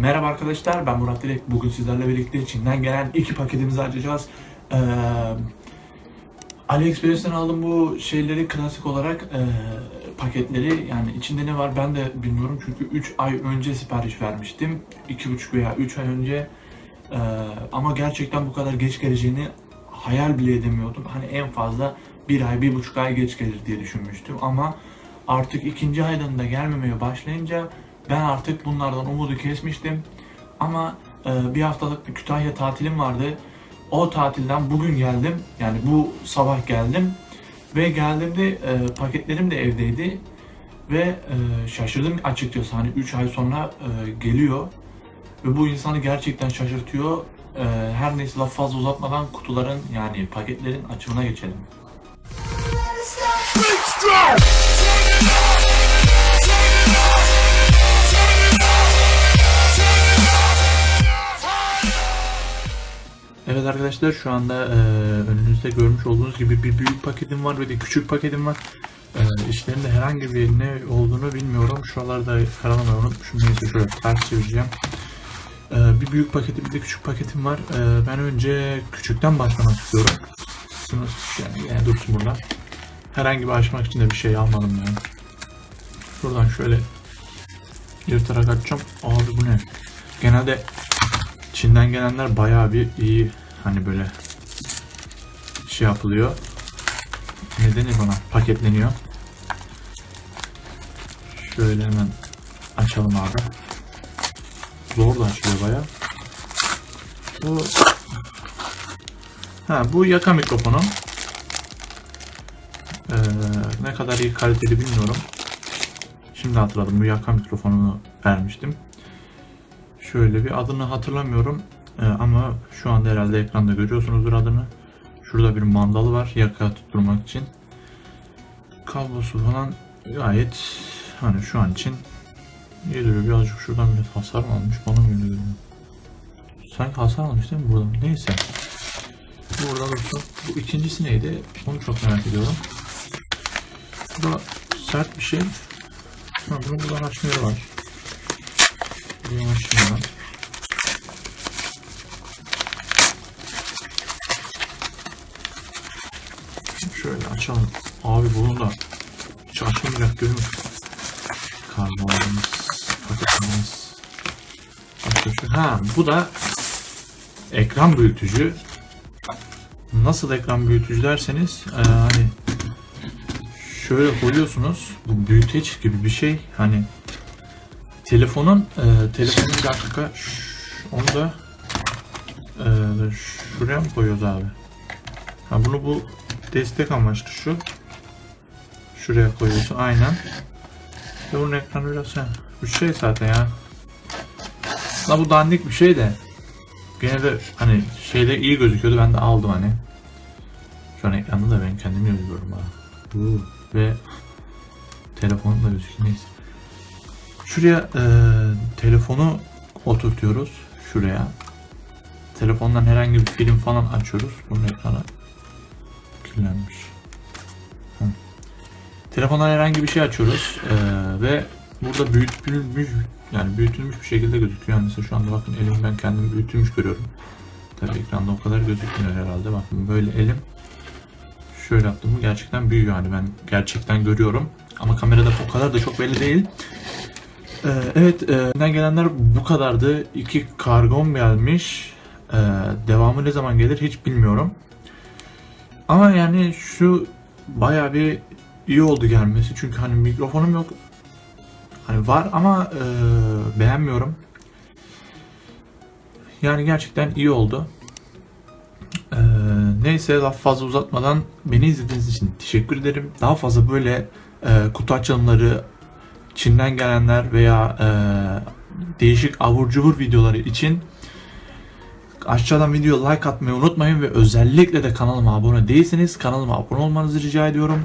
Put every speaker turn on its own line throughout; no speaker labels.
Merhaba arkadaşlar ben Murat Dilek. Bugün sizlerle birlikte Çin'den gelen iki paketimizi açacağız. Ee, AliExpress'ten aldım bu şeyleri klasik olarak e, paketleri yani içinde ne var ben de bilmiyorum çünkü 3 ay önce sipariş vermiştim. 2,5 veya 3 ay önce Ee, ama gerçekten bu kadar geç geleceğini hayal bile edemiyordum. Hani en fazla bir ay, bir buçuk ay geç gelir diye düşünmüştüm ama artık ikinci aydan da gelmemeye başlayınca ben artık bunlardan umudu kesmiştim. Ama e, bir haftalık bir Kütahya tatilim vardı. O tatilden bugün geldim. Yani bu sabah geldim. Ve geldiğimde e, paketlerim de evdeydi. Ve e, şaşırdım açıkçası. Hani 3 ay sonra e, geliyor. Ve bu insanı gerçekten şaşırtıyor. E, her neyse laf fazla uzatmadan kutuların yani paketlerin açımına geçelim. Evet arkadaşlar şu anda e, önünüzde görmüş olduğunuz gibi bir büyük paketim var ve de küçük paketim var. E, içlerinde herhangi bir ne olduğunu bilmiyorum. Şuralarda karalamayı unutmuşum. Neyse şöyle ters çevireceğim. E, bir büyük paketi bir de küçük paketim var. E, ben önce küçükten başlamak istiyorum. Şunu yani, yani dursun burada. Herhangi bir açmak için de bir şey almadım yani. Şuradan şöyle yırtarak açacağım. Abi bu ne? Genelde Çin'den gelenler bayağı bir iyi hani böyle şey yapılıyor. Ne denir bana? Paketleniyor. Şöyle hemen açalım abi. Zor da açılıyor bayağı. Bu Ha bu yaka mikrofonu. Ee, ne kadar iyi kaliteli bilmiyorum. Şimdi hatırladım bu yaka mikrofonunu vermiştim. Şöyle bir adını hatırlamıyorum Ee, ama şu anda herhalde ekranda görüyorsunuzdur adını. Şurada bir mandalı var yaka tutturmak için. Kablosu falan gayet hani şu an için iyi duruyor. Birazcık şuradan bir hasar mı almış bana mı öyle geliyor? Sanki hasar almış değil mi buradan? Neyse. Burada dursun. Bu ikincisi neydi? Onu çok merak ediyorum. Bu da sert bir şey. Ha, bunun buradan var. Buradan açayım Şöyle açalım. Abi bunun da hiç açılmayacak görünüyor. Karbonumuz, paketimiz. Başka şu. Ha bu da ekran büyütücü. Nasıl ekran büyütücü derseniz e, hani şöyle koyuyorsunuz. Bu büyüteç gibi bir şey. Hani telefonun e, telefonun dakika onu da e, şuraya mı koyuyoruz abi? Ha bunu bu destek amaçlı şu. Şuraya koyuyorsun aynen. Ve bunun ekranı biraz ha. Bu şey zaten ya. La bu dandik bir şey de. Gene de hani şeyde iyi gözüküyordu ben de aldım hani. Şu an ekranda da ben kendimi görüyorum ha. Ve telefonum da gözüküyor neyse. Şuraya e, telefonu oturtuyoruz. Şuraya. Telefondan herhangi bir film falan açıyoruz. Bunun ekranı kirlenmiş. Hı. Telefondan herhangi bir şey açıyoruz e, ve burada büyütülmüş yani büyütülmüş bir şekilde gözüküyor. Mesela şu anda bakın elim ben kendimi büyütülmüş görüyorum. Tabii ekranda o kadar gözükmüyor herhalde. Bakın böyle elim şöyle yaptım mı gerçekten büyüyor yani ben gerçekten görüyorum. Ama kamerada o kadar da çok belli değil. Ee, evet, e, gelenler bu kadardı. İki kargom gelmiş. Ee, devamı ne zaman gelir hiç bilmiyorum. Ama yani şu baya bir iyi oldu gelmesi. Çünkü hani mikrofonum yok. Hani var ama e, beğenmiyorum. Yani gerçekten iyi oldu. Ee, neyse laf fazla uzatmadan beni izlediğiniz için teşekkür ederim. Daha fazla böyle e, kutu açılımları, Çin'den gelenler veya e, değişik abur cubur videoları için aşağıdan video like atmayı unutmayın ve özellikle de kanalıma abone değilseniz kanalıma abone olmanızı rica ediyorum.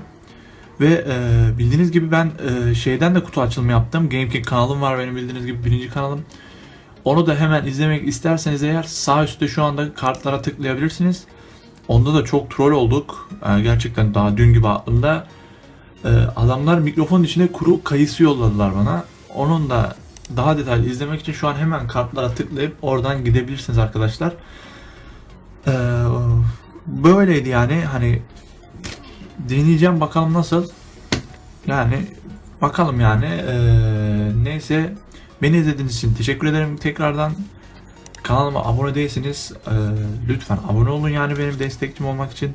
Ve e, bildiğiniz gibi ben e, şeyden de kutu açılımı yaptım. GameKing kanalım var benim bildiğiniz gibi birinci kanalım. Onu da hemen izlemek isterseniz eğer sağ üstte şu anda kartlara tıklayabilirsiniz. Onda da çok troll olduk. E, gerçekten daha dün gibi aklımda. E, adamlar mikrofonun içine kuru kayısı yolladılar bana. Onun da daha detaylı izlemek için şu an hemen kartlara tıklayıp oradan gidebilirsiniz arkadaşlar. Ee, böyleydi yani hani deneyeceğim bakalım nasıl. Yani bakalım yani. Ee, neyse beni izlediğiniz için teşekkür ederim tekrardan. Kanalıma abone değilseniz ee, lütfen abone olun yani benim destekçim olmak için.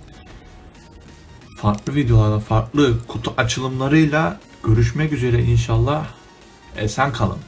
Farklı videolarda, farklı kutu açılımlarıyla görüşmek üzere inşallah. Esen kalın.